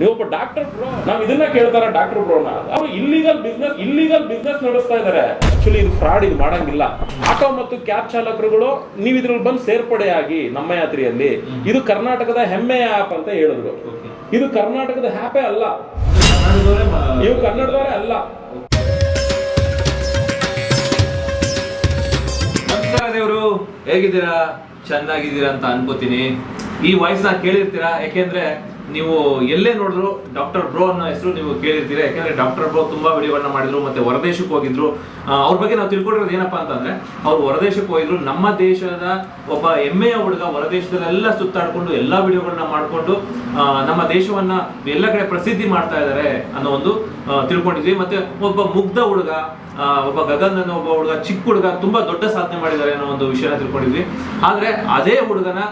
ನೀವೊಬ್ಬ doctor bro ನಾವು ಇದನ್ನ ಕೇಳ್ತಾರ ಡಾಕ್ಟರ್ ಬ್ರೋನ ಅವರು ಇಲ್ಲಿಗಲ್ ಬಿಸ್ನೆಸ್ ಇಲ್ಲಿಗಲ್ ಬಿಸ್ನೆಸ್ ನಡೆಸ್ತಾ ಇದಾರೆ. ಆಕ್ಚುಲಿ ಇದು ಫ್ರಾಡ್ ಇದು ಮಾಡಂಗಿಲ್ಲ. ಆಟೋ ಮತ್ತು ಕ್ಯಾಬ್ ಚಾಲಕರುಗಳು ನೀವು ಇದ್ರಲ್ಲಿ ಬಂದು ಸೇರ್ಪಡೆ ಆಗಿ ನಮ್ಮ ಯಾತ್ರೆಯಲ್ಲಿ. ಇದು ಕರ್ನಾಟಕದ ಹೆಮ್ಮೆಯ ಆಪ್ ಅಂತ ಹೇಳಿದ್ರು. ಇದು ಕರ್ನಾಟಕದ ಹ್ಯಾಪೇ ಅಲ್ಲ. ನೀವು ಇವು ಕನ್ನಡದವರೇ ಅಲ್ಲ. ದೇವರು. ಹೇಗಿದ್ದೀರಾ? ಚೆನ್ನಾಗಿದ್ದೀರಾ ಅಂತ ಅನ್ಕೋತೀನಿ. ಈ ವಾಯ್ಸ್ ನಾ ಕೇಳಿರ್ತೀರಾ? ಯಾಕೆಂದ್ರೆ ನೀವು ಎಲ್ಲೇ ನೋಡಿದ್ರು ಡಾಕ್ಟರ್ ಬ್ರೋ ಅನ್ನೋ ಹೆಸರು ನೀವು ಕೇಳಿರ್ತೀರಾ, ಯಾಕಂದ್ರೆ ಡಾಕ್ಟರ್ ಬ್ರೋ ತುಂಬಾ ವಿಡಿಯೋಗಳನ್ನ ಮಾಡಿದ್ರು ಮತ್ತೆ ಹೊರದೇಶಕ್ಕೆ ಹೋಗಿದ್ರು. ಅವ್ರ ಬಗ್ಗೆ ನಾವು ತಿಳ್ಕೊಂಡಿರೋದು ಏನಪ್ಪಾ ಅಂತಂದ್ರೆ, ಅವ್ರು ಹೊರದೇಶಕ್ಕೆ ಹೋಗಿದ್ರು, ನಮ್ಮ ದೇಶದ ಒಬ್ಬ ಹೆಮ್ಮೆಯ ಹುಡುಗ ಹೊರದೇಶದಲ್ಲೆಲ್ಲ ಸುತ್ತಾಡ್ಕೊಂಡು ಎಲ್ಲಾ ವಿಡಿಯೋಗಳನ್ನ ಮಾಡ್ಕೊಂಡು ನಮ್ಮ ದೇಶವನ್ನ ಎಲ್ಲ ಕಡೆ ಪ್ರಸಿದ್ಧಿ ಮಾಡ್ತಾ ಇದ್ದಾರೆ ಅನ್ನೋ ಒಂದು ತಿಳ್ಕೊಂಡಿದ್ವಿ. ಮತ್ತೆ ಒಬ್ಬ ಮುಗ್ಧ ಹುಡುಗ ಒಬ್ಬ ಗಗನ್ ಅನ್ನೋ ಒಬ್ಬ ಹುಡುಗ ಚಿಕ್ಕ ಹುಡುಗ ತುಂಬಾ ದೊಡ್ಡ ಸಾಧನೆ ಮಾಡಿದ್ದಾರೆ ಅನ್ನೋ ಒಂದು ವಿಷಯನ ತಿಳ್ಕೊಂಡಿದ್ವಿ. ಆದ್ರೆ ಅದೇ ಹುಡುಗನ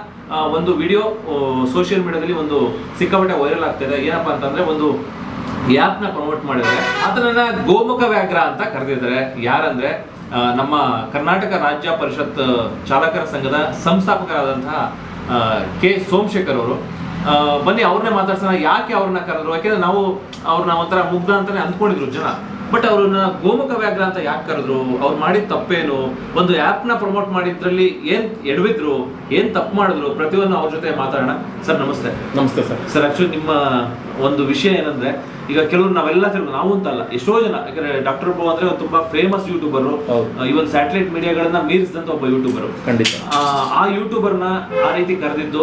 ಒಂದು ವಿಡಿಯೋ ಸೋಷಿಯಲ್ ಮೀಡಿಯಾದಲ್ಲಿ ಒಂದು ಸಿಕ್ಕಾಪಟ್ಟೆ ವೈರಲ್ ಆಗ್ತಾ ಇದೆ. ಏನಪ್ಪಾ ಅಂತಂದ್ರೆ ಒಂದು ಆ್ಯಪ್ನ ಪ್ರಮೋಟ್ ಮಾಡಿದ್ದಾರೆ. ಅದನ್ನ ಗೋಮುಖ ವ್ಯಾಘ್ರ ಅಂತ ಕರೆದಿದ್ದಾರೆ. ಯಾರಂದ್ರೆ ನಮ್ಮ ಕರ್ನಾಟಕ ರಾಜ್ಯ ಪರಿಷತ್ ಚಾಲಕರ ಸಂಘದ ಸಂಸ್ಥಾಪಕರಾದಂತಹ ಕೆ ಸೋಮಶೇಖರ್ ಅವರು. ಬನ್ನಿ ಅವ್ರನ್ನೇ ಮಾತಾಡ್ಸೋಣ. ಯಾಕೆ ಅವ್ರನ್ನ ಕರೆದ್ರು? ಯಾಕೆಂದ್ರೆ ನಾವು ಅವ್ರನ್ನ ಒಂಥರ ಮುಗ್ಧ ಅಂತಾನೆ ಅಂದ್ಕೊಂಡಿದ್ರು ಜನ. ಬಟ್ ಅವ್ರನ್ನ ಗೋಮುಖ ವ್ಯಾಘ್ರ ಅಂತ ಯಾಕೆ ಕರೆದ್ರು? ಅವ್ರು ಮಾಡಿದ ತಪ್ಪೇನು? ಒಂದು ಆ್ಯಪ್ನ ನ ಪ್ರಮೋಟ್ ಮಾಡಿದ್ರಲ್ಲಿ ಏನ್ ಎಡವಿದ್ರು? ಏನ್ ತಪ್ಪು ಮಾಡಿದ್ರು? ಪ್ರತಿಯೊಂದು ಅವ್ರ ಜೊತೆ ಮಾತಾಡೋಣ. ಸರ್ ನಮಸ್ತೆ. ನಮಸ್ತೆ ಸರ್. ಸರ್ ಆಕ್ಚುಲಿ ನಿಮ್ಮ ಒಂದು ವಿಷಯ ಏನಂದ್ರೆ ಈಗ ಕೆಲವರು ನಾವೆಲ್ಲ ತಿಳ್ಕೊ ನಾವು ಅಂತಲ್ಲ ಎಷ್ಟೋ ಜನ ಯಾಕಂದ್ರೆ ಡಾಕ್ಟರ್ ಬೋ ಅಂದ್ರೆ ತುಂಬಾ ಫೇಮಸ್ ಯೂಟ್ಯೂಬರ್. ಇವನ್ ಸ್ಯಾಟಲೈಟ್ ಮೀಡಿಯಾಗಳನ್ನ ಮೀರಿಸಿದಂತ ಒಬ್ಬ ಯೂಟ್ಯೂಬರ್ ಖಂಡಿತ. ಆ, ಆ ಯೂಟ್ಯೂಬರ್ನ ಆ ರೀತಿ ಕರೆದಿದ್ದು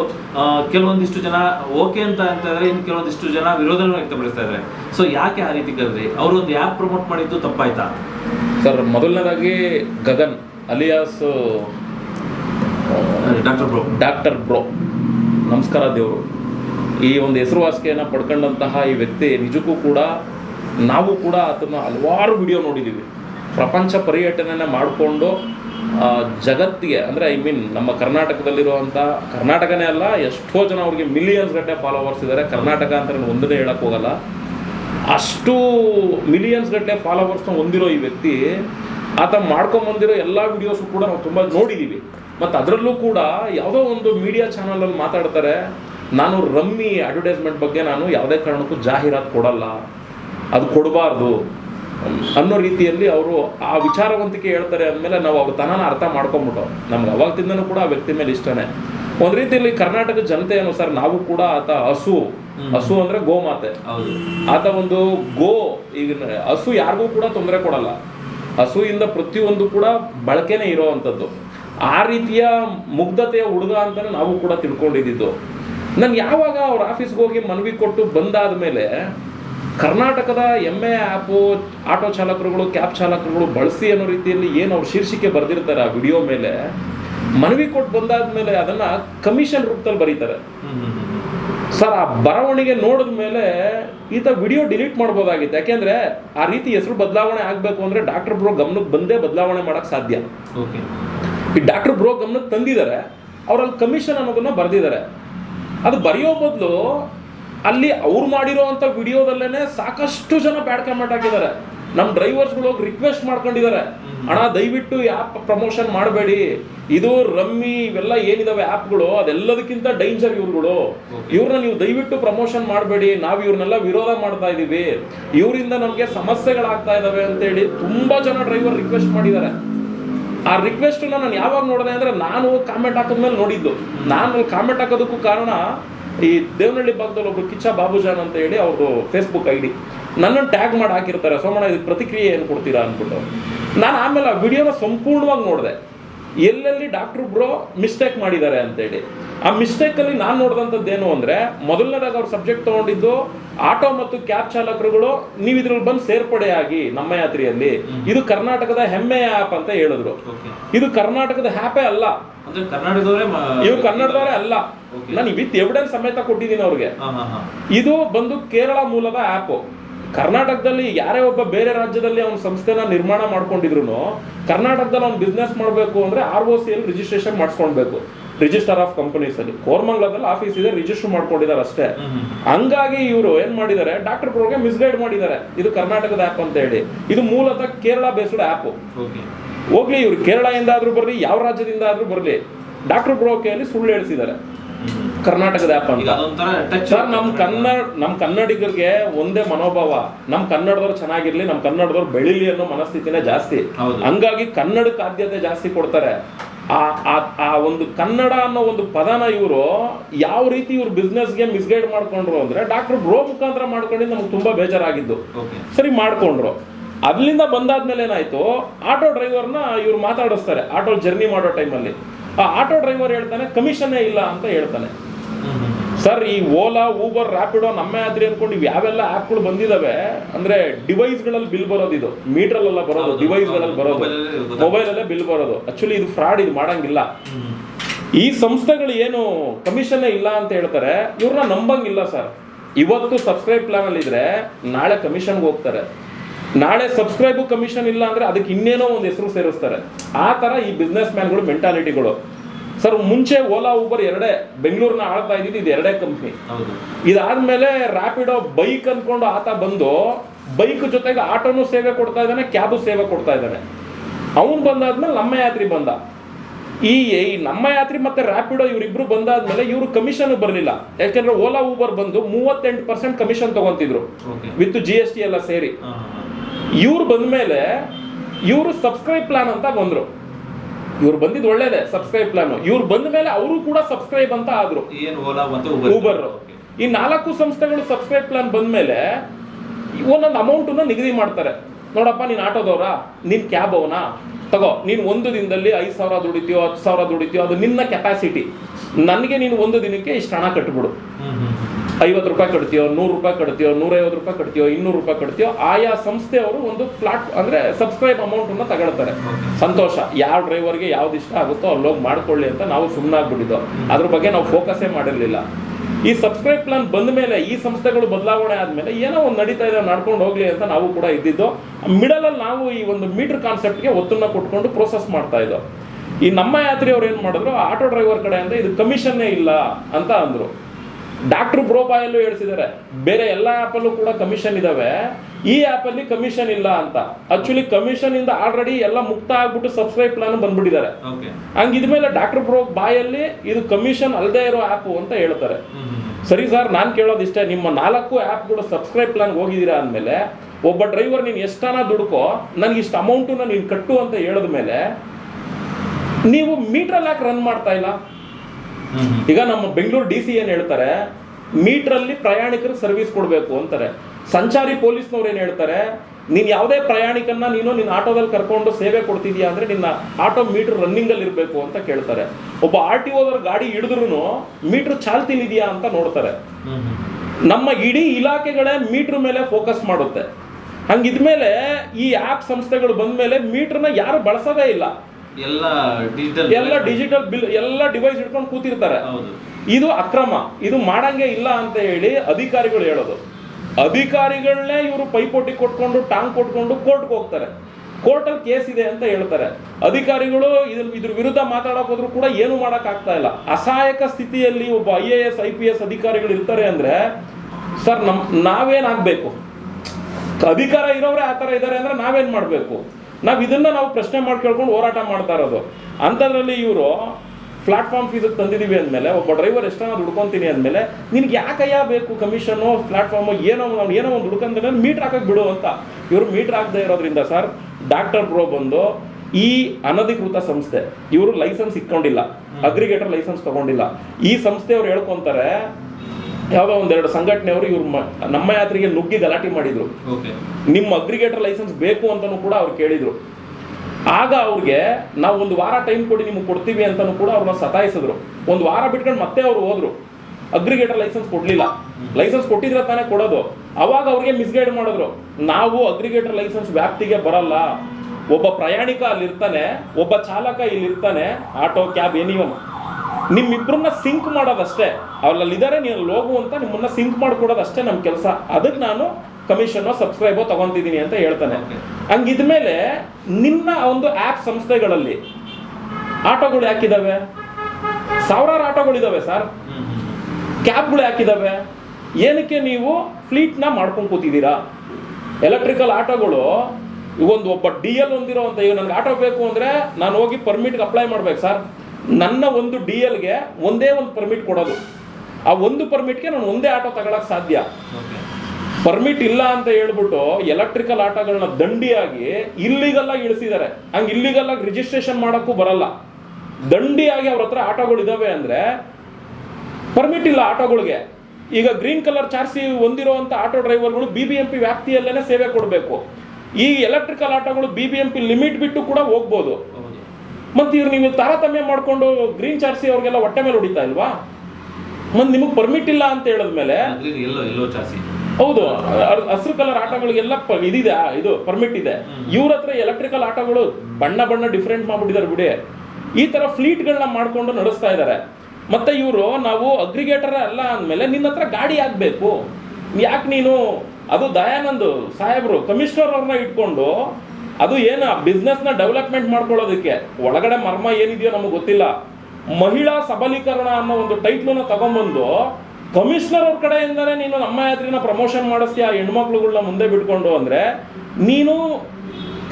ಕೆಲವೊಂದಿಷ್ಟು ಜನ ಓಕೆ ಅಂತ ಅಂತ ಇದ್ರೆ ಇನ್ನು ಕೆಲವೊಂದಿಷ್ಟು ಜನ ವಿರೋಧನೂ ವ್ಯಕ್ತಪಡಿಸ್ತಾ ಇದ್ದಾರೆ. ಸೊ ಯಾಕೆ ಆ ರೀತಿ ಕರೆದ್ರಿ? ಅವರು ಒಂದು ಆ್ಯಪ್ ಪ್ರಮೋಟ್ ಮಾಡಿದ್ದು ತಪ್ಪಾಯ್ತಾ? ಸರ್ ಮೊದಲನೇದಾಗಿ Gagan alias doctor bro doctor bro ನಮಸ್ಕಾರ ದೇವರು. ಈ ಒಂದು ಹೆಸರುವಾಸಿಕೆಯನ್ನು ಪಡ್ಕೊಂಡಂತಹ ಈ ವ್ಯಕ್ತಿ ನಿಜಕ್ಕೂ ಕೂಡ ನಾವು ಕೂಡ ಆತನ ಹಲವಾರು ವಿಡಿಯೋ ನೋಡಿದ್ದೀವಿ ಪ್ರಪಂಚ ಪರ್ಯಟನೆಯನ್ನು ಮಾಡಿಕೊಂಡು ಜಗತ್ತಿಗೆ, ಅಂದರೆ ಐ ಮೀನ್ ನಮ್ಮ ಕರ್ನಾಟಕದಲ್ಲಿರುವಂಥ ಕರ್ನಾಟಕನೇ ಅಲ್ಲ, ಎಷ್ಟೋ ಜನ ಅವ್ರಿಗೆ ಮಿಲಿಯನ್ಸ್ ಗಟ್ಟೆ ಫಾಲೋವರ್ಸ್ ಇದ್ದಾರೆ ಕರ್ನಾಟಕ ಅಂತ ನಾನು ಒಂದನೇ ಹೇಳಕ್ಕೆ ಹೋಗಲ್ಲ. ಅಷ್ಟು ಮಿಲಿಯನ್ಸ್ ಗಟ್ಟಲೆ ಫಾಲೋವರ್ಸ್ನ ಹೊಂದಿರೋ ಈ ವ್ಯಕ್ತಿ, ಆತ ಮಾಡ್ಕೊಂಬಂದಿರೋ ಎಲ್ಲ ವಿಡಿಯೋಸು ಕೂಡ ನಾವು ತುಂಬ ನೋಡಿದ್ದೀವಿ ಮತ್ತು ಅದರಲ್ಲೂ ಕೂಡ ಯಾವುದೋ ಒಂದು ಮೀಡಿಯಾ ಚಾನಲಲ್ಲಿ ಮಾತಾಡ್ತಾರೆ. ನಾನು ರಮ್ಮಿ ಅಡ್ವರ್ಟೈಸ್ಮೆಂಟ್ ಬಗ್ಗೆ ನಾನು ಯಾವುದೇ ಕಾರಣಕ್ಕೂ ಜಾಹೀರಾತು ಕೊಡಲ್ಲ. ಅದು ಕೊಡಬಾರ್ದು. ಅನ್ನೋ ರೀತಿಯಲ್ಲಿ ಅವರು ಆ ವಿಚಾರವಂತಿಕೆ ಹೇಳ್ತಾರೆ ಅಂದಮೇಲೆ ನಾವು ಅವ್ರ ತನನ ಅರ್ಥ ಮಾಡ್ಕೊಂಬಿಟ್ಟು ನಮ್ಗೆ ಅವಾಗದಿಂದನೂ ಕೂಡ ಆ ವ್ಯಕ್ತಿ ಮೇಲೆ ಇಷ್ಟನೇ. ಒಂದು ರೀತಿಯಲ್ಲಿ ಕರ್ನಾಟಕ ಜನತೆ ಏನು ಸರ್ ನಾವು ಕೂಡ ಆತ ಹಸು. ಹಸು ಅಂದರೆ ಗೋಮಾತೆ. ಹೌದು. ಆತ ಒಂದು ಗೋ. ಈಗ ಹಸು ಯಾರಿಗೂ ಕೂಡ ತೊಂದರೆ ಕೊಡಲ್ಲ. ಹಸುವಿಂದ ಪ್ರತಿಯೊಂದು ಕೂಡ ಬಳಕೆನೇ ಇರೋವಂಥದ್ದು. ಆ ರೀತಿಯ ಮುಗ್ಧತೆಯ ಹುಡುಗ ಅಂತಲೇ ನಾವು ಕೂಡ ತಿಳ್ಕೊಂಡಿದ್ದು. ನಾನು ಯಾವಾಗ ಅವ್ರ ಆಫೀಸ್ಗೆ ಹೋಗಿ ಮನವಿ ಕೊಟ್ಟು ಬಂದಾದ ಮೇಲೆ ಕರ್ನಾಟಕದ ಎಂ ಎ ಆ್ಯಪು ಆಟೋ ಚಾಲಕರುಗಳು ಕ್ಯಾಬ್ ಚಾಲಕರುಗಳು ಬಳಸಿ ಅನ್ನೋ ರೀತಿಯಲ್ಲಿ ಏನು ಅವ್ರು ಶೀರ್ಷಿಕೆ ಬರೆದಿರ್ತಾರೆ ಆ ವಿಡಿಯೋ ಮೇಲೆ ಮನವಿ ಕೊಟ್ಟು ಬಂದಾದ ಮೇಲೆ ಅದನ್ನು ಕಮಿಷನ್ ರೂಪದಲ್ಲಿ ಬರೀತಾರೆ. ಸರ್ ಆ ಬರವಣಿಗೆ ನೋಡಿದ ಮೇಲೆ ಈತ ವಿಡಿಯೋ ಡಿಲೀಟ್ ಮಾಡ್ಬೋದಾಗಿತ್ತು. ಯಾಕೆಂದ್ರೆ ಆ ರೀತಿ ಹೆಸರು ಬದಲಾವಣೆ ಆಗಬೇಕು ಅಂದ್ರೆ ಡಾಕ್ಟರ್ ಬ್ರೋ ಗಮನಕ್ಕೆ ಬಂದೇ ಬದಲಾವಣೆ ಮಾಡಕ್ ಸಾಧ್ಯ. ಓಕೆ ಈ ಡಾಕ್ಟರ್ ಬ್ರೋ ಗಮನಕ್ಕೆ ತಂದಿದ್ದಾರೆ ಅವರಲ್ಲಿ ಕಮಿಷನ್ ಅನ್ನೋದನ್ನ ಬರೆದಿದ್ದಾರೆ. ಅದು ಬರೆಯೋ ಬದಲು ಅಲ್ಲಿ ಅವ್ರು ಮಾಡಿರೋ ಅಂಥ ವಿಡಿಯೋದಲ್ಲೇ ಸಾಕಷ್ಟು ಜನ ಬ್ಯಾಡ್ ಕಮೆಂಟ್ ಹಾಕಿದ್ದಾರೆ. ನಮ್ಮ ಡ್ರೈವರ್ಸ್ಗಳು ಹೋಗಿ ರಿಕ್ವೆಸ್ಟ್ ಮಾಡ್ಕೊಂಡಿದ್ದಾರೆ. ಹಣ ದಯವಿಟ್ಟು ಆ್ಯಪ್ ಪ್ರಮೋಷನ್ ಮಾಡಬೇಡಿ. ಇದು ರಮ್ಮಿ ಇವೆಲ್ಲ ಏನಿದಾವೆ ಆ್ಯಪ್ಗಳು ಅದೆಲ್ಲದಕ್ಕಿಂತ ಡೇಂಜರ್ ಇವ್ರುಗಳು. ಇವ್ರನ್ನ ನೀವು ದಯವಿಟ್ಟು ಪ್ರಮೋಷನ್ ಮಾಡಬೇಡಿ. ನಾವು ಇವ್ರನ್ನೆಲ್ಲ ವಿರೋಧ ಮಾಡ್ತಾ ಇದೀವಿ. ಇವರಿಂದ ನಮಗೆ ಸಮಸ್ಯೆಗಳಾಗ್ತಾ ಇದಾವೆ ಅಂತೇಳಿ ತುಂಬಾ ಜನ ಡ್ರೈವರ್ ರಿಕ್ವೆಸ್ಟ್ ಮಾಡಿದ್ದಾರೆ. ಆ ರಿಕ್ವೆಸ್ಟ್ ನಾನು ಯಾವಾಗ ನೋಡಿದೆ ಅಂದ್ರೆ ನಾನು ಕಾಮೆಂಟ್ ಹಾಕಿದ್ಮೇಲೆ ನೋಡಿದ್ದು. ನಾನು ಕಾಮೆಂಟ್ ಹಾಕೋದಕ್ಕೂ ಕಾರಣ ಈ ದೇವನಹಳ್ಳಿ ಭಾಗದಲ್ಲಿ ಒಬ್ರು ಕಿಚ್ಚ ಬಾಬುಜಾನ್ ಅಂತ ಹೇಳಿ ಅವ್ರದ್ದು ಫೇಸ್ಬುಕ್ ಐ ಡಿ ನನ್ನನ್ನು ಟ್ಯಾಗ್ ಮಾಡಿ ಹಾಕಿರ್ತಾರೆ. ಸೋಮಣ್ಣ, ಇದಕ್ಕೆ ಪ್ರತಿಕ್ರಿಯೆ ಏನು ಕೊಡ್ತೀರಾ ಅಂದ್ಬಿಟ್ಟು. ನಾನು ಆಮೇಲೆ ಆ ವಿಡಿಯೋನ ಸಂಪೂರ್ಣವಾಗಿ ನೋಡಿದೆ. ಎಲ್ಲೆಲ್ಲಿ ಡಾಕ್ಟರ್ ಬ್ರೋ ಮಿಸ್ಟೇಕ್ ಮಾಡಿದ್ದಾರೆ ಅಂತೇಳಿ ಆ ಮಿಸ್ಟೇಕಲ್ಲಿ ನಾನು ನೋಡಿದಂಥದ್ದು ಏನು ಅಂದರೆ ಮೊದಲನೇದಾಗ ಅವ್ರ ಸಬ್ಜೆಕ್ಟ್ ತೊಗೊಂಡಿದ್ದು ಆಟೋ ಮತ್ತು ಕ್ಯಾಬ್ ಚಾಲಕರುಗಳು ನೀವು ಇದ್ರಲ್ಲಿ ಬಂದು ಸೇರ್ಪಡೆಯಾಗಿ ನಮ್ಮ ಯಾತ್ರೆಯಲ್ಲಿ. ಇದು ಕರ್ನಾಟಕದ ಹೆಮ್ಮೆಯ ಆ್ಯಪ್ ಅಂತ ಹೇಳಿದ್ರು. ಇದು ಕರ್ನಾಟಕದ ಹ್ಯಾಪೇ ಅಲ್ಲ. ಇವ್ರು ಕನ್ನಡದವರೇ ಅಲ್ಲ. ನಾನು ವಿತ್ ಎವಿಡೆನ್ಸ್ ಸಮೇತ ಕೊಟ್ಟಿದ್ದೀನಿ ಅವ್ರಿಗೆ. ಇದು ಬಂದು ಕೇರಳ ಮೂಲದ ಆ್ಯಪ್ ಕರ್ನಾಟಕದಲ್ಲಿ ಯಾರೇ ಒಬ್ಬ ಬೇರೆ ರಾಜ್ಯದಲ್ಲಿ ಅವ್ನ ಸಂಸ್ಥೆನ ನಿರ್ಮಾಣ ಮಾಡ್ಕೊಂಡಿದ್ರು ಕರ್ನಾಟಕದಲ್ಲಿ ಅವ್ನು ಬಿಸ್ನೆಸ್ ಮಾಡಬೇಕು ಅಂದ್ರೆ ಆರ್ ಒ ಸಿ ಅಲ್ಲಿ ರಿಜಿಸ್ಟ್ರೇಷನ್ ಮಾಡಿಸ್ಕೊಳ್ಬೇಕು. ರಿಜಿಸ್ಟರ್ ಆಫ್ ಕಂಪನೀಸ್ ಅಲ್ಲಿ. ಕೋರ್ಮಂಗ್ಲದಲ್ಲಿ ಆಫೀಸ್ ಇದೆ ರಿಜಿಸ್ಟರ್ ಮಾಡ್ಕೊಂಡಿದ್ದಾರೆ ಅಷ್ಟೇ. ಹಂಗಾಗಿ ಇವರು ಏನ್ ಮಾಡಿದ್ದಾರೆ ಡಾಕ್ಟರ್ ಬ್ರೋಗೆ ಮಿಸ್ಗೈಡ್ ಮಾಡಿದ್ದಾರೆ. ಇದು ಕರ್ನಾಟಕದ ಆ್ಯಪ್ ಅಂತ ಹೇಳಿ. ಇದು ಮೂಲತಃ ಕೇರಳ ಬೇಸ್ಡ್ ಆ್ಯಪ್ ಹೋಗ್ಲಿ ಹೋಗ್ಲಿ ಇವ್ರು ಕೇರಳದಿಂದ ಆದ್ರೂ ಬರಲಿ ಯಾವ ರಾಜ್ಯದಿಂದ ಆದ್ರೂ ಬರಲಿ. ಡಾಕ್ಟರ್ ಬ್ರೋ ಅಲ್ಲಿ ಸುಳ್ಳು ಹೇಳಿಸಿದ್ದಾರೆ. ಕರ್ನಾಟಕದ ಆ್ಯಪ್ ಈಗ ಅಂತ ಸರ್ ನಮ್ಮ ಕನ್ನಡ ನಮ್ಮ ಕನ್ನಡಿಗರಿಗೆ ಒಂದೇ ಮನೋಭಾವ. ನಮ್ಮ ಕನ್ನಡದವ್ರು ಚೆನ್ನಾಗಿರ್ಲಿ ನಮ್ಮ ಕನ್ನಡದವ್ರು ಬೆಳಿಲಿ ಅನ್ನೋ ಮನಸ್ಥಿತಿನೇ ಜಾಸ್ತಿ. ಹಂಗಾಗಿ ಕನ್ನಡಕ್ಕೆ ಆದ್ಯತೆ ಜಾಸ್ತಿ ಕೊಡ್ತಾರೆ. ಆ ಆ- ಒಂದು ಕನ್ನಡ ಅನ್ನೋ ಒಂದು ಪದನ ಇವರು ಯಾವ ರೀತಿ ಇವ್ರು ಬಿಸ್ನೆಸ್ಗೆ ಮಿಸ್ಗೈಡ್ ಮಾಡ್ಕೊಂಡ್ರು ಅಂದ್ರೆ ಡಾಕ್ಟರ್ ಬ್ರೋ ಮುಖಾಂತರ ಮಾಡ್ಕೊಂಡು ನಮ್ಗೆ ತುಂಬಾ ಬೇಜಾರಾಗಿದ್ದು. ಸರಿ ಮಾಡ್ಕೊಂಡ್ರು. ಅಲ್ಲಿಂದ ಬಂದಾದ್ಮೇಲೆ ಏನಾಯ್ತು ಆಟೋ ಡ್ರೈವರ್ನ ಇವ್ರು ಮಾತಾಡಿಸ್ತಾರೆ ಆಟೋ ಜರ್ನಿ ಮಾಡೋ ಟೈಮಲ್ಲಿ ಆ ಆಟೋ ಡ್ರೈವರ್ ಹೇಳ್ತಾನೆ ಕಮಿಷನ್ನೇ ಇಲ್ಲ ಅಂತ ಹೇಳ್ತಾನೆ. ಸರ್ ಈ ಓಲಾ ಊಬರ್ ರ್ಯಾಪಿಡೋ ನಮ್ಮೇ ಆದ್ರಿ ಅನ್ಕೊಂಡು ಇವು ಯಾವೆಲ್ಲ ಆ್ಯಪ್ಗಳು ಬಂದಿದಾವೆ ಅಂದ್ರೆ ಡಿವೈಸ್ಗಳಲ್ಲಿ ಬಿಲ್ ಬರೋದು ಇದು. ಮೀಟ್ರಲ್ಲೆಲ್ಲ ಬರೋದು ಡಿವೈಸ್ಗಳಲ್ಲಿ ಬರೋದು. ಮೊಬೈಲಲ್ಲೇ ಬಿಲ್ ಬರೋದು. ಆಕ್ಚುಲಿ ಇದು ಫ್ರಾಡ್ ಇದು ಮಾಡಂಗಿಲ್ಲ. ಈ ಸಂಸ್ಥೆಗಳು ಏನು ಕಮಿಷನ್ನೇ ಇಲ್ಲ ಅಂತ ಹೇಳ್ತಾರೆ ಇವ್ರನ್ನ ನಂಬಂಗಿಲ್ಲ ಸರ್. ಇವತ್ತು ಸಬ್ಸ್ಕ್ರೈಬ್ ಪ್ಲಾನ್ ಅಲ್ಲಿ ಇದ್ರೆ ನಾಳೆ ಕಮಿಷನ್ಗೆ ಹೋಗ್ತಾರೆ. ನಾಳೆ ಸಬ್ಸ್ಕ್ರೈಬ್ ಕಮಿಷನ್ ಇಲ್ಲ ಅಂದ್ರೆ ಅದಕ್ಕೆ ಇನ್ನೇನೋ ಒಂದು ಹೆಸರು ಸೇರಿಸ್ತಾರೆ. ಆ ತರ ಈ ಬಿಸ್ನೆಸ್ ಮ್ಯಾನ್ಗಳು ಮೆಂಟಾಲಿಟಿಗಳು ಸರ್ ಮುಂಚೆ ಓಲಾ ಊಬರ್ ಎರಡೇ ಬೆಂಗಳೂರಿನ ಆಳ್ತಾ ಇದ್ದಿದ್ದು ಇದು ಎರಡೇ ಕಂಪ್ನಿ ಇದಾದ್ಮೇಲೆ ರ್ಯಾಪಿಡೋ ಬೈಕ್ ಅನ್ಕೊಂಡು ಆತ ಬಂದು ಬೈಕ್ ಜೊತೆಗೆ ಆಟೋನು ಸೇವೆ ಕೊಡ್ತಾ ಇದ್ದಾನೆ ಕ್ಯಾಬು ಸೇವೆ ಕೊಡ್ತಾ ಇದ್ದಾನೆ. ಅವನು ಬಂದಾದ್ಮೇಲೆ ನಮ್ಮ ಯಾತ್ರಿ ಬಂದ. ಈ ನಮ್ಮ ಯಾತ್ರಿ ಮತ್ತೆ ರ್ಯಾಪಿಡೋ ಇವರಿಬ್ರು ಬಂದಾದ್ಮೇಲೆ ಇವರು ಕಮಿಷನ್ ಬರಲಿಲ್ಲ. ಯಾಕೆಂದ್ರೆ ಓಲಾ ಊಬರ್ ಬಂದು ಮೂವತ್ತೆಂಟು ಪರ್ಸೆಂಟ್ ಕಮಿಷನ್ ತಗೊಂತಿದ್ರು. ವಿತ್ ಜಿ ಎಸ್ ಟಿ ಎಲ್ಲ ಸೇರಿ. ಇವ್ರು ಬಂದ್ಮೇಲೆ ಇವರು ಸಬ್ಸ್ಕ್ರೈಬ್ ಪ್ಲಾನ್ ಅಂತ ಬಂದ್ರು. ಇವ್ರು ಬಂದಿದ್ದು ಒಳ್ಳೇದೇ ಸಬ್ಸ್ಕ್ರೈಬ್ ಪ್ಲಾನ್ ಇವ್ರು ಬಂದ ಮೇಲೆ ಅವರು ಕೂಡ ಸಬ್ಸ್ಕ್ರೈಬ್ ಅಂತ ಆದ್ರು. ಏನು ಓಲಾ ಮತ್ತು ಊಬರ್ ಈ ನಾಲ್ಕು ಸಂಸ್ಥೆಗಳು ಸಬ್ಸ್ಕ್ರೈಬ್ ಪ್ಲಾನ್ ಬಂದ ಮೇಲೆ ಒಂದೊಂದು ಅಮೌಂಟ್ ನಿಗದಿ ಮಾಡ್ತಾರೆ. ನೋಡಪ್ಪ ನೀನು ಆಟೋದವರಾ? ನೀನು ಕ್ಯಾಬ್ ಅವನಾ? ತಗೋ ನೀನು ಒಂದು ದಿನದಲ್ಲಿ ಐದು ಸಾವಿರ ದುಡಿತೀಯೋ ಹತ್ತು ಸಾವಿರ ದುಡಿತೀಯೋ ಅದು ನಿನ್ನ ಕೆಪಾಸಿಟಿ ನನಗೆ ನೀನು ಒಂದು ದಿನಕ್ಕೆ ಇಷ್ಟು ಹಣ ಕಟ್ಬಿಡು. ಐವತ್ತು ರೂಪಾಯಿ ಕಟ್ತೀಯೋ, ನೂರು ರೂಪಾಯಿ ಕಟ್ತೀಯೋ, ನೂರೈವತ್ತು ರೂಪಾಯಿ ಕಟ್ತೀಯೋ, ಇನ್ನೂರು ರೂಪಾಯಿ ಕಟ್ತೀಯೋ, ಆಯಾ ಸಂಸ್ಥೆಯವರು ಒಂದು ಫ್ಲಾಟ್, ಅಂದ್ರೆ ಸಬ್ಸ್ಕ್ರೈಬ್ ಅಮೌಂಟನ್ನು ತಗೊಳ್ತಾರೆ. ಸಂತೋಷ. ಯಾವ ಡ್ರೈವರ್ಗೆ ಯಾವ್ದು ಇಷ್ಟ ಆಗುತ್ತೋ ಅಲ್ಲಿ ಹೋಗಿ ಮಾಡ್ಕೊಳ್ಳಿ ಅಂತ ನಾವು ಸುಮ್ಮನಾಗ್ಬಿಟ್ಟಿದ್ದೋ ಅದ್ರ ಬಗ್ಗೆ ನಾವು ಫೋಕಸೇ ಮಾಡಿರಲಿಲ್ಲ. ಈ ಸಬ್ಸ್ಕ್ರೈಬ್ ಪ್ಲಾನ್ ಬಂದ ಮೇಲೆ, ಈ ಸಂಸ್ಥೆಗಳು ಬದಲಾವಣೆ ಆದಮೇಲೆ ಏನೋ ಒಂದು ನಡೀತಾ ಇದೆ, ನಡ್ಕೊಂಡು ಹೋಗ್ಲಿ ಅಂತ ನಾವು ಕೂಡ ಇದ್ದಿದ್ದು. ಮಿಡಲಲ್ಲಿ ನಾವು ಈ ಒಂದು ಮೀಟರ್ ಕಾನ್ಸೆಪ್ಟ್ಗೆ ಒತ್ತನ್ನ ಕೊಟ್ಕೊಂಡು ಪ್ರೋಸೆಸ್ ಮಾಡ್ತಾ ಇದ್ದೋ. ಈ ನಮ್ಮ ಯಾತ್ರಿ ಅವ್ರು ಏನು ಮಾಡಿದ್ರು, ಆಟೋ ಡ್ರೈವರ್ ಕಡೆಯಿಂದ ಇದು ಕಮಿಷನ್ನೇ ಇಲ್ಲ ಅಂತ ಅಂದ್ರು. ಡಾಕ್ಟರ್ ಬ್ರೋ ಬಾಯಲ್ಲೂ ಹೇಳ್ಸಿದ್ದಾರೆ. ಬೇರೆ ಎಲ್ಲ ಆ್ಯಪಲ್ಲೂ ಕೂಡ ಕಮಿಷನ್ ಇದಾವೆ. ಈ ಆ್ಯಪಲ್ಲಿ ಕಮಿಷನ್ ಇಲ್ಲ ಅಂತ. ಆಕ್ಚುಲಿ ಕಮಿಷನ್ ಇಂದ ಆಲ್ರೆಡಿ ಎಲ್ಲ ಮುಕ್ತ ಆಗ್ಬಿಟ್ಟು ಸಬ್ಸ್ಕ್ರೈಬ್ ಪ್ಲಾನ್ ಬಂದ್ಬಿಟ್ಟಿದ್ದಾರೆ. ಓಕೆ ಹಂಗಿದ್ಮೇಲೆ ಡಾಕ್ಟರ್ ಪ್ರೋ ಬಾಯಲ್ಲಿ ಇದು ಕಮಿಷನ್ ಅಲ್ಲದೆ ಇರೋ ಆ್ಯಪು ಅಂತ ಹೇಳ್ತಾರೆ. ಸರಿ ಸರ್ ನಾನು ಕೇಳೋದಿಷ್ಟೇ ನಿಮ್ಮ ನಾಲ್ಕು ಆ್ಯಪ್ಗಳು ಸಬ್ಸ್ಕ್ರೈಬ್ ಪ್ಲಾನ್ ಹೋಗಿದ್ದೀರಾ ಅಂದಮೇಲೆ ಒಬ್ಬ ಡ್ರೈವರ್ ನೀನು ಎಷ್ಟನ ದುಡ್ಕೋ ನನಗೆ ಇಷ್ಟು ಅಮೌಂಟನ್ನ ನೀನು ಕಟ್ಟು ಅಂತ ಹೇಳಿದ ಮೇಲೆ ನೀವು ಮೀಟ್ರಲ್ಲಿ ಯಾಕೆ ರನ್ ಮಾಡ್ತಾ ಇಲ್ಲ. ಈಗ ನಮ್ಮ ಬೆಂಗಳೂರು ಡಿ ಸಿ ಏನು ಹೇಳ್ತಾರೆ? ಮೀಟ್ರಲ್ಲಿ ಪ್ರಯಾಣಿಕರು ಸರ್ವಿಸ್ ಕೊಡಬೇಕು ಅಂತಾರೆ. ಸಂಚಾರಿ ಪೊಲೀಸ್ನವ್ರು ಏನು ಹೇಳ್ತಾರೆ? ನೀನು ಯಾವುದೇ ಪ್ರಯಾಣಿಕನ್ನ ನೀನು ನಿನ್ನ ಆಟೋದಲ್ಲಿ ಕರ್ಕೊಂಡು ಸೇವೆ ಕೊಡ್ತಿದ್ಯಾ ಅಂದ್ರೆ ನಿನ್ನ ಆಟೋ ಮೀಟರ್ ರನ್ನಿಂಗಲ್ಲಿ ಇರಬೇಕು ಅಂತ ಕೇಳ್ತಾರೆ. ಒಬ್ಬ ಆರ್ ಟಿ ಓದವ್ರ ಗಾಡಿ ಹಿಡಿದ್ರು ಮೀಟರ್ ಚಾಲ್ತಿಲಿದೆಯಾ ಅಂತ ನೋಡ್ತಾರೆ. ನಮ್ಮ ಇಡೀ ಇಲಾಖೆಗಳೇ ಮೀಟರ್ ಮೇಲೆ ಫೋಕಸ್ ಮಾಡುತ್ತೆ. ಹಂಗಿದ್ಮೇಲೆ ಈ ಆ್ಯಪ್ ಸಂಸ್ಥೆಗಳು ಬಂದ್ಮೇಲೆ ಮೀಟರ್ನ ಯಾರು ಬಳಸೋದೇ ಇಲ್ಲ. ಎಲ್ಲ ಡಿಜಿಟಲ್ ಎಲ್ಲ ಡಿಜಿಟಲ್ ಬಿಲ್ ಎಲ್ಲ ಡಿವೈಸ್ ಇಟ್ಕೊಂಡು ಕೂತಿರ್ತಾರೆ. ಇದು ಅಕ್ರಮ. ಇದು ಮಾಡಂಗೆ ಇಲ್ಲ ಅಂತ ಹೇಳಿ ಅಧಿಕಾರಿಗಳು ಹೇಳೋದು. ಅಧಿಕಾರಿಗಳನ್ನೇ ಇವರು ಪೈಪೋಟಿ ಕೊಟ್ಕೊಂಡು ಟಾಂಗ್ ಕೊಟ್ಕೊಂಡು ಕೋರ್ಟ್ಗೆ ಹೋಗ್ತಾರೆ. ಕೋರ್ಟಲ್ಲಿ ಕೇಸ್ ಇದೆ ಅಂತ ಹೇಳ್ತಾರೆ. ಅಧಿಕಾರಿಗಳು ಇದ್ರ ಇದ್ರ ವಿರುದ್ಧ ಮಾತಾಡಕ್ ಹೋದ್ರು ಕೂಡ ಏನು ಮಾಡಕ್ ಆಗ್ತಾ ಇಲ್ಲ. ಅಸಹಾಯಕ ಸ್ಥಿತಿಯಲ್ಲಿ ಒಬ್ಬ I A S I P S ಅಧಿಕಾರಿಗಳು ಇರ್ತಾರೆ ಅಂದ್ರೆ ಸರ್ ನಮ್ ನಾವೇನಾಗಬೇಕು ಅಧಿಕಾರ ಇರೋರೇ ಆ ಥರ ಇದ್ದಾರೆ ಅಂದ್ರೆ ನಾವೇನ್ ಮಾಡಬೇಕು? ನಾವು ಇದನ್ನ ನಾವು ಪ್ರಶ್ನೆ ಮಾಡಿ ಕೇಳ್ಕೊಂಡು ಹೋರಾಟ ಮಾಡ್ತಾ ಇರೋದು. ಅಂಥದ್ರಲ್ಲಿ ಇವರು ಪ್ಲಾಟ್ಫಾರ್ಮ್ ಫೀಸ್ ತಂದಿದೀವಿ ಅಂದಮೇಲೆ ಒಬ್ಬ ಡ್ರೈವರ್ ಎಷ್ಟನ್ನ ದುಡ್ಕೊಂತೀನಿ ಅಂದಮೇಲೆ ನಿನ್ಗೆ ಯಾಕಯ್ಯ ಬೇಕು ಕಮಿಷನು ಪ್ಲಾಟ್ಫಾರ್ಮು ಏನೋ ನಾವು ಏನೋ ಒಂದು ದುಡ್ಕೊಂಡ್ರೆ ಮೀಟ್ರ್ ಹಾಕಕ್ಕೆ ಬಿಡು ಅಂತ. ಇವರು ಮೀಟ್ರ್ ಹಾಕದೇ ಇರೋದ್ರಿಂದ ಸರ್ ಡಾಕ್ಟರ್ ಬ್ರೋ ಬಂದು ಈ ಅನಧಿಕೃತ ಸಂಸ್ಥೆ ಇವರು ಲೈಸೆನ್ಸ್ ಇಟ್ಕೊಂಡಿಲ್ಲ. ಅಗ್ರಿಗೇಟರ್ ಲೈಸೆನ್ಸ್ ತಗೊಂಡಿಲ್ಲ. ಈ ಸಂಸ್ಥೆಯವ್ರು ಹೇಳ್ಕೊಂತಾರೆ ಯಾವುದೋ ಒಂದೆರಡು ಸಂಘಟನೆಯವರು ಇವ್ರು ನಮ್ಮ ಯಾತ್ರೆಗೆ ನುಗ್ಗಿ ಗಲಾಟೆ ಮಾಡಿದ್ರು. ನಿಮ್ಮ ಅಗ್ರಿಗೇಟರ್ ಲೈಸೆನ್ಸ್ ಬೇಕು ಅಂತಲೂ ಕೂಡ ಅವ್ರು ಕೇಳಿದ್ರು. ಆಗ ಅವ್ರಿಗೆ ನಾವು ಒಂದು ವಾರ ಟೈಮ್ ಕೊಡಿ ನಿಮ್ಗೆ ಕೊಡ್ತೀವಿ ಅಂತಲೂ ಕೂಡ ಅವ್ರನ್ನ ಸತಾಯಿಸಿದ್ರು. ಒಂದು ವಾರ ಬಿಟ್ಕೊಂಡು ಮತ್ತೆ ಅವ್ರು ಹೋದ್ರು. ಅಗ್ರಿಗೇಟರ್ ಲೈಸೆನ್ಸ್ ಕೊಡಲಿಲ್ಲ. ಲೈಸೆನ್ಸ್ ಕೊಟ್ಟಿದ್ರೆ ತಾನೇ ಕೊಡೋದು. ಅವಾಗ ಅವ್ರಿಗೆ ಮಿಸ್ಗೈಡ್ ಮಾಡಿದ್ರು. ನಾವು ಅಗ್ರಿಗೇಟರ್ ಲೈಸೆನ್ಸ್ ವ್ಯಾಪ್ತಿಗೆ ಬರಲ್ಲ. ಒಬ್ಬ ಪ್ರಯಾಣಿಕ ಅಲ್ಲಿರ್ತಾನೆ ಒಬ್ಬ ಚಾಲಕ ಇಲ್ಲಿರ್ತಾನೆ ಆಟೋ ಕ್ಯಾಬ್ ಎನಿವನ್ ನಿಮ್ಮಿಬ್ರನ್ನ ಸಿಂಕ್ ಮಾಡೋದಷ್ಟೇ. ಅವ್ರಲ್ಲಿದ್ದಾರೆ ನೀವು ಲೋಗು ಅಂತ ನಿಮ್ಮನ್ನ ಸಿಂಕ್ ಮಾಡಿಕೊಡೋದಷ್ಟೇ ನಮ್ಮ ಕೆಲಸ. ಅದಕ್ಕೆ ನಾನು ಕಮಿಷನ್ ಸಬ್ಸ್ಕ್ರೈಬೋ ತಗೊಂತಿದ್ದೀನಿ ಅಂತ ಹೇಳ್ತಾನೆ. ಹಂಗಿದ್ಮೇಲೆ ನಿನ್ನ ಒಂದು ಆ್ಯಪ್ ಸಂಸ್ಥೆಗಳಲ್ಲಿ ಆಟೋಗಳು ಯಾಕಿದ್ದಾವೆ ಸಾವಿರಾರು ಆಟೋಗಳಿದಾವೆ ಸರ್. ಕ್ಯಾಬ್ಗಳು ಯಾಕಿದ್ದಾವೆ ಏನಕ್ಕೆ ನೀವು ಫ್ಲೀಟ್ನ ಮಾಡ್ಕೊಂಡು ಕೂತಿದ್ದೀರಾ? ಎಲೆಕ್ಟ್ರಿಕಲ್ ಆಟೋಗಳು ಒಂದು ಒಬ್ಬ ಡಿ ಎಲ್ ಹೊಂದಿರೋ ಅಂತ ಈಗ ನನಗೆ ಆಟೋ ಬೇಕು ಅಂದರೆ ನಾನು ಹೋಗಿ ಪರ್ಮಿಟ್ಗೆ ಅಪ್ಲೈ ಮಾಡ್ಬೇಕು ಸರ್. ನನ್ನ ಒಂದು ಡಿ ಎಲ್ಗೆ ಒಂದೇ ಒಂದು ಪರ್ಮಿಟ್ ಕೊಡೋದು. ಆ ಒಂದು ಪರ್ಮಿಟ್ಗೆ ನಾನು ಒಂದೇ ಆಟೋ ತಗೊಳಕ್ ಸಾಧ್ಯ. ಪರ್ಮಿಟ್ ಇಲ್ಲ ಅಂತ ಹೇಳ್ಬಿಟ್ಟು ಎಲೆಕ್ಟ್ರಿಕಲ್ ಆಟೋಗಳನ್ನ ದಂಡಿಯಾಗಿ ಇಲ್ಲಿಗಲ್ಲ ಇಳಿಸಿದ್ದಾರೆ. ಹಂಗೆ ಇಲ್ಲಿಗಲ್ಲ ರಿಜಿಸ್ಟ್ರೇಷನ್ ಮಾಡೋಕ್ಕೂ ಬರಲ್ಲ. ದಂಡಿಯಾಗಿ ಅವ್ರ ಹತ್ರ ಆಟೋಗಳು ಇದಾವೆ ಅಂದ್ರೆ ಪರ್ಮಿಟ್ ಇಲ್ಲ ಆಟೋಗಳಿಗೆ. ಈಗ ಗ್ರೀನ್ ಕಲರ್ ಚಾರ್ಸಿ ಹೊಂದಿರುವಂಥ ಆಟೋ ಡ್ರೈವರ್ಗಳು ಬಿ ಬಿ ಎಂ ಪಿ ವ್ಯಾಪ್ತಿಯಲ್ಲೇನೆ ಸೇವೆ ಕೊಡಬೇಕು. ಈ ಎಲೆಕ್ಟ್ರಿಕಲ್ ಆಟೋಗಳು B B M P limit ಬಿಟ್ಟು ಕೂಡ ಹೋಗ್ಬೋದು. ಮತ್ತೆ ಇವ್ರು ನೀವು ತಾರತಮ್ಯ ಮಾಡ್ಕೊಂಡು ಗ್ರೀನ್ ಚಾರ್ಸಿ ಅವ್ರಿಗೆಲ್ಲ ಹೊಟ್ಟೆ ಮೇಲೆ ಹೊಡಿತಾ ಇಲ್ವಾ? ಮತ್ತೆ ನಿಮಗೆ ಪರ್ಮಿಟ್ ಇಲ್ಲ ಅಂತ ಹೇಳಿದ್ಮೇಲೆ ಹೌದು ಹಸಿರು ಕಲರ್ ಆಟಗಳಿಗೆಲ್ಲ ಇದಿದೆ ಇದು ಪರ್ಮಿಟ್ ಇದೆ. ಇವ್ರ ಹತ್ರ ಎಲೆಕ್ಟ್ರಿಕಲ್ ಆಟಗಳು ಬಣ್ಣ ಬಣ್ಣ ಡಿಫ್ರೆಂಟ್ ಮಾಡ್ಬಿಟ್ಟಿದ್ದಾರೆ ಬಿಡಿ. ಈ ತರ ಫ್ಲೀಟ್ಗಳನ್ನ ಮಾಡ್ಕೊಂಡು ನಡೆಸ್ತಾ ಇದ್ದಾರೆ ಮತ್ತೆ ಇವರು ನಾವು ಅಗ್ರಿಗೇಟರ್ ಅಲ್ಲ ಅಂದಮೇಲೆ ನಿನ್ನ ಹತ್ರ ಗಾಡಿ ಆಗ್ಬೇಕು. ಯಾಕೆ ನೀನು ಅದು ದಯಾನಂದ್ ಸಾಹೇಬ್ರು ಕಮಿಷನರ್ ಅವ್ರನ್ನ ಇಟ್ಕೊಂಡು ಅದು ಏನು ಬಿಸ್ನೆಸ್ನ ಡೆವಲಪ್ಮೆಂಟ್ ಮಾಡ್ಕೊಳ್ಳೋದಕ್ಕೆ? ಒಳಗಡೆ ಮರ್ಮ ಏನಿದೆಯೋ ನಮಗೆ ಗೊತ್ತಿಲ್ಲ. ಮಹಿಳಾ ಸಬಲೀಕರಣ ಅನ್ನೋ ಒಂದು ಟೈಟ್ಲನ್ನ ತಗೊಂಬಂದು ಕಮಿಷನರ್ ಅವ್ರ ಕಡೆಯಿಂದನೇ ನೀನು ನಮ್ಮ ಯಾತ್ರಿನ ಪ್ರಮೋಷನ್ ಮಾಡಿಸ್ತೀಯ ಹೆಣ್ಮಕ್ಳುಗಳನ್ನ ಮುಂದೆ ಬಿಟ್ಕೊಂಡು ಅಂದ್ರೆ ನೀನು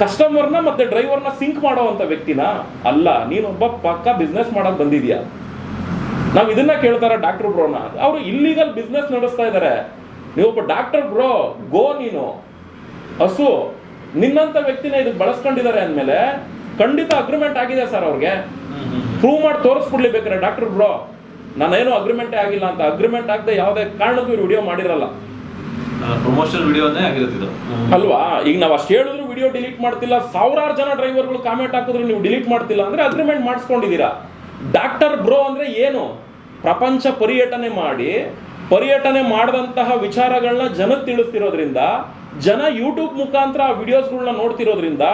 ಕಸ್ಟಮರ್ನ ಮತ್ತೆ ಡ್ರೈವರ್ನ ಸಿಂಕ್ ಮಾಡುವಂತ ವ್ಯಕ್ತಿನ? ಅಲ್ಲ ನೀನೊಬ್ಬ ಪಕ್ಕ ಬಿಸ್ನೆಸ್ ಮಾಡೋಕೆ ಬಂದಿದ್ಯಾ? ನಾವು ಇದನ್ನ ಕೇಳ್ತಾರ ಡಾಕ್ಟರ್ ಬ್ರೋನ ಅವರು ಇಲ್ಲಿಗಲ್ ಬಿಸ್ನೆಸ್ ನಡೆಸ್ತಾ ಇದ್ದಾರೆ ನೀವೊಬ್ಬ ಡಾಕ್ಟರ್ ಬ್ರೋ ಗೋ ನೀನು. ಹಸು ನಿನ್ನಂತ ವ್ಯಕ್ತಿನ ಇದಕ್ಕೆ ಬಳಸ್ಕೊಂಡಿದ್ದಾರೆ ಅಂದಮೇಲೆ ಖಂಡಿತ ಅಗ್ರಿಮೆಂಟ್ ಆಗಿದೆ ಸರ್ ಅವ್ರಿಗೆ. ಪ್ರೂವ್ ಮಾಡಿ ತೋರಿಸ್ಬಿಡ್ಲಿ ಬೇಕಾರೆ ಡಾಕ್ಟರ್ ಬ್ರೋ ನಾನೇನು ಅಗ್ರಿಮೆಂಟೇ ಆಗಿಲ್ಲ ಅಂತ. ಅಗ್ರಿಮೆಂಟ್ ಆಗದೆ ಯಾವುದೇ ಕಾರಣಕ್ಕೂ ಇವ್ರು ವಿಡಿಯೋ ಮಾಡಿರಲ್ಲ. ಪ್ರಮೋಷನಲ್ ವಿಡಿಯೋನೇ ಆಗಿರುತ್ತೆ ಅಲ್ವಾ? ಈಗ ನಾವು ಅಷ್ಟು ಹೇಳಿದ್ರು ವಿಡಿಯೋ ಡಿಲೀಟ್ ಮಾಡ್ತಿಲ್ಲ. ಸಾವಿರಾರು ಜನ ಡ್ರೈವರ್ಗಳು ಕಾಮೆಂಟ್ ಹಾಕಿದ್ರು ನೀವು ಡಿಲೀಟ್ ಮಾಡ್ತಿಲ್ಲ ಅಂದ್ರೆ ಅಗ್ರಿಮೆಂಟ್ ಮಾಡಿಸ್ಕೊಂಡಿದ್ದೀರಾ. ಡಾಕ್ಟರ್ ಬ್ರೋ ಅಂದ್ರೆ ಏನು? ಪ್ರಪಂಚ ಪರ್ಯಟನೆ ಮಾಡಿ ಪರ್ಯಟನೆ ಮಾಡಿದಂತಹ ವಿಚಾರಗಳನ್ನ ಜನಕ್ಕೆ ತಿಳಿಸ್ತಿರೋದ್ರಿಂದ ಜನ ಯೂಟ್ಯೂಬ್ ಮುಖಾಂತರ ಆ ವಿಡಿಯೋಸ್ಗಳನ್ನ ನೋಡ್ತಿರೋದ್ರಿಂದ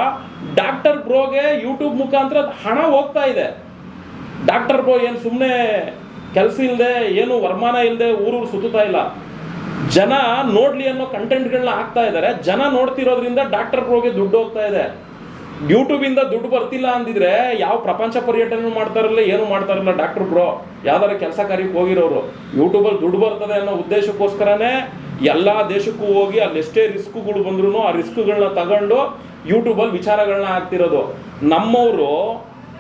ಡಾಕ್ಟರ್ ಬ್ರೋಗೆ ಯೂಟ್ಯೂಬ್ ಮುಖಾಂತರ ಹಣ ಹೋಗ್ತಾ ಇದೆ. ಡಾಕ್ಟರ್ ಬ್ರೋ ಏನು ಸುಮ್ಮನೆ ಕೆಲಸ ಇಲ್ಲದೆ ಏನು ವರಮಾನ ಇಲ್ಲದೆ ಊರೂರು ಸುತ್ತಾ ಇಲ್ಲ. ಜನ ನೋಡ್ಲಿ ಅನ್ನೋ ಕಂಟೆಂಟ್ಗಳನ್ನ ಹಾಕ್ತಾ ಇದ್ದಾರೆ ಜನ ನೋಡ್ತಿರೋದ್ರಿಂದ ಡಾಕ್ಟರ್ ಬ್ರೋಗೆ ದುಡ್ಡು ಹೋಗ್ತಾ ಇದೆ. ಯೂಟ್ಯೂಬ್ ಇಂದ ದುಡ್ಡು ಬರ್ತಿಲ್ಲ ಅಂದಿದ್ರೆ ಯಾವ ಪ್ರಪಂಚ ಪರ್ಯಟನೆ ಮಾಡ್ತಾರಲ್ಲ, ಏನು ಮಾಡ್ತಾರಲ್ಲ ಡಾಕ್ಟರ್ ಬ್ರೋ ಯಾವ್ದಾರ ಕೆಲಸ ಕಾರ್ಯಕ್ಕೆ ಹೋಗಿರೋರು. ಯೂಟ್ಯೂಬಲ್ಲಿ ದುಡ್ಡು ಬರ್ತದೆ ಅನ್ನೋ ಉದ್ದೇಶಕ್ಕೋಸ್ಕರನೇ ಎಲ್ಲಾ ದೇಶಕ್ಕೂ ಹೋಗಿ ಅಲ್ಲೆಷ್ಟೇ ರಿಸ್ಕ್ಗಳು ಬಂದ್ರು ಆ ರಿಸ್ಕ್ಗಳನ್ನ ತಗೊಂಡು ಯೂಟ್ಯೂಬಲ್ಲಿ ವಿಚಾರಗಳನ್ನ ಹಾಕ್ತಿರೋದು. ನಮ್ಮವರು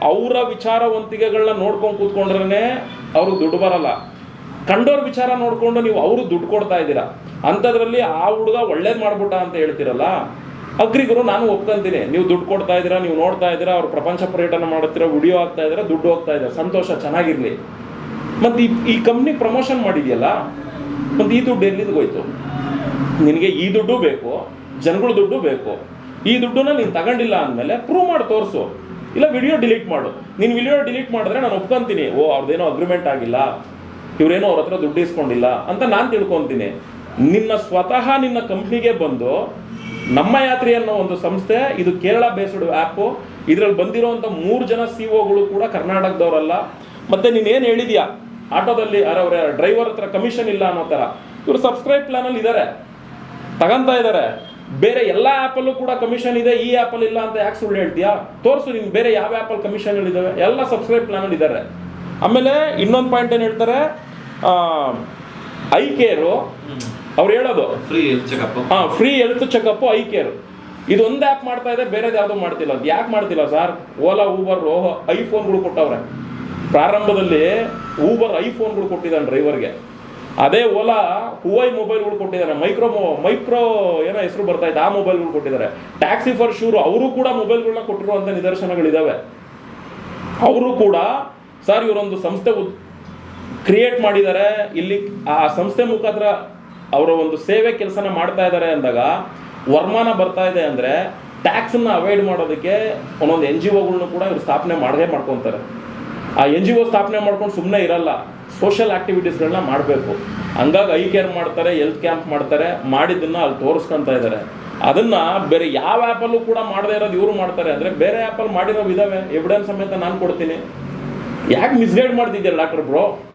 ಅವರ ವಿಚಾರವಂತಿಕೆಗಳನ್ನ ನೋಡ್ಕೊಂಡು ಕೂತ್ಕೊಂಡ್ರೇ ಅವ್ರಿಗೆ ದುಡ್ಡು ಬರಲ್ಲ. ಕಂಡೋರ್ ವಿಚಾರ ನೋಡ್ಕೊಂಡು ನೀವು ಅವರು ದುಡ್ಡು ಕೊಡ್ತಾ ಇದ್ದೀರಾ. ಅಂಥದ್ರಲ್ಲಿ ಆ ಹುಡುಗ ಒಳ್ಳೇದು ಮಾಡ್ಬಿಟ್ಟ ಅಂತ ಹೇಳ್ತಿರಲ್ಲ? ಅಗ್ರಿಗರು ನಾನು ಒಪ್ಕೊಂತೀನಿ. ನೀವು ದುಡ್ಡು ಕೊಡ್ತಾ ಇದ್ದೀರಾ, ನೀವು ನೋಡ್ತಾ ಇದ್ದೀರಾ, ಅವ್ರು ಪ್ರಪಂಚ ಪರ್ಯಟನ ಮಾಡ್ತೀರಾ, ವಿಡಿಯೋ ಆಗ್ತಾ ಇದ್ದೀರಾ, ದುಡ್ಡು ಹೋಗ್ತಾ ಇದೆ ಸಂತೋಷ, ಚೆನ್ನಾಗಿರಲಿ. ಮತ್ತೆ ಈ ಈ ಕಂಪ್ನಿ ಪ್ರಮೋಷನ್ ಮಾಡಿದ್ಯಲ್ಲ? ಮತ್ತೆ ಈ ದುಡ್ಡು ಎಲ್ಲಿದ್ದು ಹೋಯ್ತು? ನಿನಗೆ ಈ ದುಡ್ಡು ಬೇಕು, ಜನಗಳ ದುಡ್ಡು ಬೇಕು, ಈ ದುಡ್ಡನ್ನ ನೀನು ತಗೊಂಡಿಲ್ಲ ಅಂದಮೇಲೆ ಪ್ರೂವ್ ಮಾಡಿ, ತೋರಿಸು. ಇಲ್ಲ ವಿಡಿಯೋ ಡಿಲೀಟ್ ಮಾಡು. ನೀನು ವಿಡಿಯೋ ಡಿಲೀಟ್ ಮಾಡಿದ್ರೆ ನಾನು ಒಪ್ಕೊಂತೀನಿ. ಓ ಅವ್ರದ್ದೇನೋ ಅಗ್ರಿಮೆಂಟ್ ಆಗಿಲ್ಲ. ಇವರೇನೋ ಅವ್ರ ಹತ್ರ ದುಡ್ಡು ಇಸ್ಕೊಂಡಿಲ್ಲ ಅಂತ ನಾನು ತಿಳ್ಕೊಂತೀನಿ. ನಿನ್ನ ಸ್ವತಃ ನಿನ್ನ ಕಂಪ್ನಿಗೆ ಬಂದು ನಮ್ಮ ಯಾತ್ರಿ ಅನ್ನೋ ಒಂದು ಸಂಸ್ಥೆ, ಇದು ಕೇರಳ ಬೇಸ್ಡ್ ಆ್ಯಪು ಇದರಲ್ಲಿ ಬಂದಿರೋವಂಥ ಮೂರು ಜನ ಸಿ ಒಗಳು ಕೂಡ ಕರ್ನಾಟಕದವರಲ್ಲ. ಮತ್ತೆ ನೀನೇನು ಹೇಳಿದ್ಯಾ? ಆಟೋದಲ್ಲಿ ಅವರ ಡ್ರೈವರ್ ಹತ್ರ ಕಮಿಷನ್ ಇಲ್ಲ ಅನ್ನೋ ಥರ ಇವರು ಸಬ್ಸ್ಕ್ರೈಬ್ ಪ್ಲಾನಲ್ಲಿ ಇದ್ದಾರೆ ತಗೊಂತಾ ಇದ್ದಾರೆ ಬೇರೆ ಎಲ್ಲ ಆ್ಯಪಲ್ಲೂ ಕೂಡ ಕಮಿಷನ್ ಇದೆ ಈ ಆ್ಯಪಲ್ಲಿ ಇಲ್ಲ ಅಂತ ಯಾಕೆ ಸುಳ್ಳು ಹೇಳ್ತೀಯಾ? ತೋರಿಸು ನಿಮ್ಗೆ ಬೇರೆ ಯಾವ ಆ್ಯಪಲ್ಲಿ ಕಮಿಷನ್ಗಳಿದ್ದಾವೆ ಎಲ್ಲ ಸಬ್ಸ್ಕ್ರೈಬ್ ಪ್ಲಾನಲ್ಲಿ ಇದ್ದಾರೆ ಆಮೇಲೆ ಇನ್ನೊಂದು ಪಾಯಿಂಟ್ ಏನು ಹೇಳ್ತಾರೆ? ಐ ಕೇರು ಅವ್ರು ಹೇಳೋದು. ಫ್ರೀ ಚೆಕಪ್ ಹಾಂ free health checkup I care ಇದೊಂದು ಆ್ಯಪ್ ಮಾಡ್ತಾ ಇದೆ ಬೇರೆದು ಯಾವುದೋ ಮಾಡ್ತಿಲ್ಲ. ಅದು ಯಾಕೆ ಮಾಡ್ತಿಲ್ಲ ಸರ್? ಓಲಾ ಊಬರ್ ಐಫೋನ್ಗಳು ಕೊಟ್ಟವ್ರೆ. ಪ್ರಾರಂಭದಲ್ಲಿ ಊಬರ್ ಐಫೋನ್ಗಳು ಕೊಟ್ಟಿದ್ದಾನೆ ಡ್ರೈವರ್ಗೆ ಅದೇ ಓಲಾ ಹುವೈ ಮೊಬೈಲ್ಗಳು ಕೊಟ್ಟಿದ್ದಾರೆ. ಮೈಕ್ರೋ ಮೈಕ್ರೋ ಏನೋ ಹೆಸರು ಬರ್ತಾ ಇತ್ತು, ಆ ಮೊಬೈಲ್ಗಳು ಕೊಟ್ಟಿದ್ದಾರೆ. ಟ್ಯಾಕ್ಸಿ ಫಾರ್ ಶೂರ್ ಅವರು ಕೂಡ ಮೊಬೈಲ್ಗಳನ್ನ ಕೊಟ್ಟಿರುವಂಥ ನಿದರ್ಶನಗಳಿದ್ದಾವೆ ಅವರು ಕೂಡ ಸರ್ ಇವರೊಂದು ಸಂಸ್ಥೆ ಕ್ರಿಯೇಟ್ ಮಾಡಿದ್ದಾರೆ. ಇಲ್ಲಿ ಆ ಸಂಸ್ಥೆ ಮುಖಾಂತರ ಅವರ ಒಂದು ಸೇವೆ ಕೆಲಸನ ಮಾಡ್ತಾ ಇದ್ದಾರೆ ಅಂದಾಗ, ವರಮಾನ ಬರ್ತಾ ಇದೆ ಅಂದರೆ ಟ್ಯಾಕ್ಸನ್ನು ಅವಾಯ್ಡ್ ಮಾಡೋದಕ್ಕೆ ಒಂದೊಂದು ಎನ್ ಜಿ ಒಗಳ್ನು ಕೂಡ ಇವರು ಸ್ಥಾಪನೆ ಮಾಡದೇ ಮಾಡ್ಕೊತಾರೆ. ಆ ಎನ್ ಜಿ ಒ ಸ್ಥಾಪನೆ ಮಾಡ್ಕೊಂಡು ಸುಮ್ಮನೆ ಇರಲ್ಲ. ಸೋಷಿಯಲ್ ಆಕ್ಟಿವಿಟೀಸ್ಗಳನ್ನ ಮಾಡಬೇಕು. ಹಂಗಾಗಿ ಐ ಕೇರ್ ಮಾಡ್ತಾರೆ ಹೆಲ್ತ್ ಕ್ಯಾಂಪ್ ಮಾಡ್ತಾರೆ, ಮಾಡಿದ್ದನ್ನು ಅಲ್ಲಿ ತೋರಿಸ್ಕೊತಾ ಇದ್ದಾರೆ ಅದನ್ನ ಬೇರೆ ಯಾವ ಆ್ಯಪಲ್ಲೂ ಕೂಡ ಮಾಡದೇ ಇರೋದು ಇವರು ಮಾಡ್ತಾರೆ. ಅಂದರೆ ಬೇರೆ ಆ್ಯಪಲ್ಲಿ ಮಾಡಿರೋ ಇದಾವೆ ಎವಿಡೆನ್ಸ್ ಸಮೇತ ನಾನು ಕೊಡ್ತೀನಿ. ಯಾಕೆ ಮಿಸ್ಗೈಡ್ ಮಾಡ್ತಿದ್ದೀರ ಡಾಕ್ಟರ್ ಬ್ರೋ